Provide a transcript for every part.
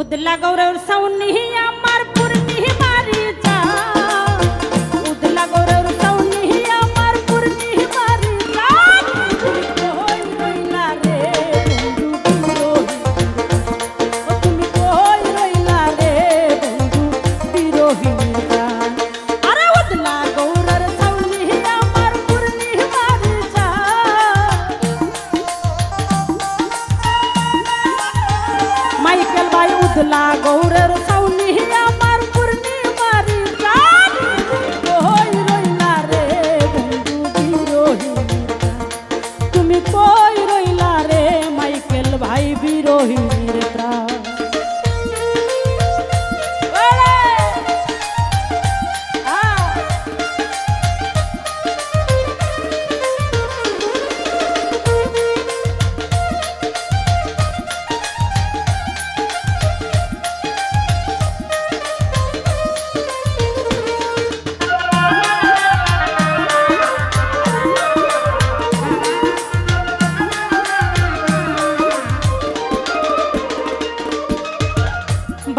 उदला गौरव सौनिया গৌরের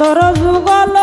ধর যুগল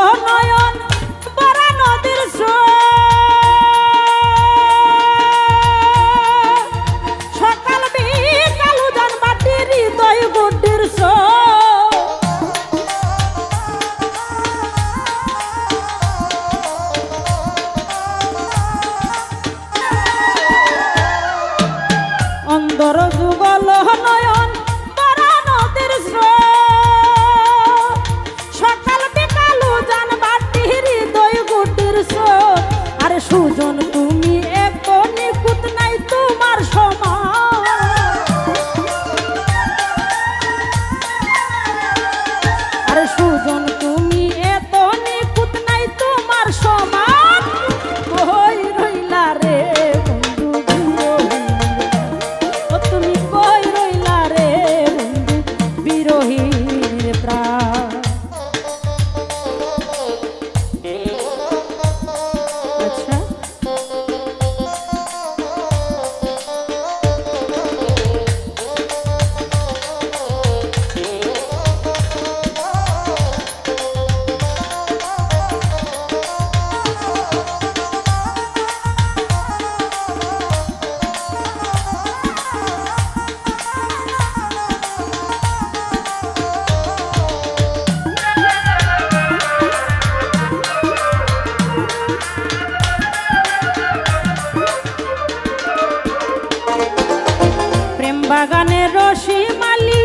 বাগানে রসি মালি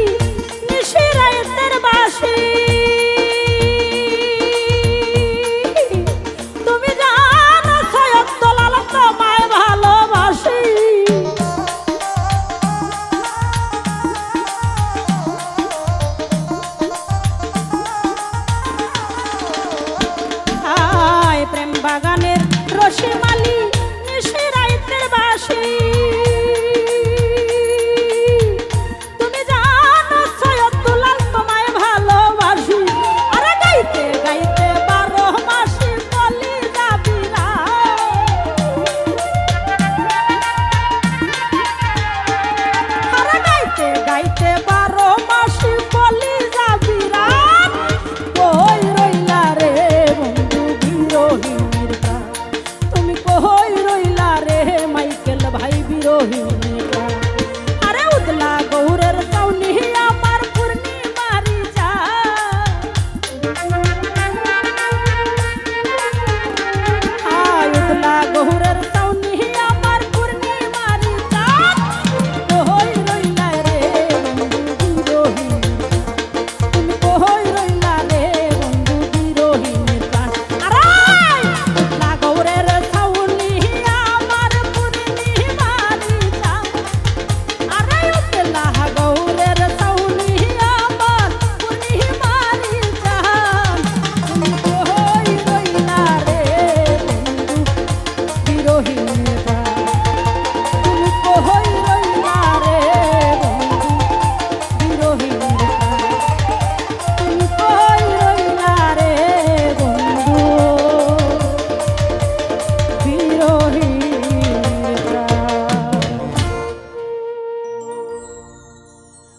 নিশিরাইতের বাসি। তুমি জানো ভালোবাসি। আয় প্রেম বাগানের রসি মালি নিশির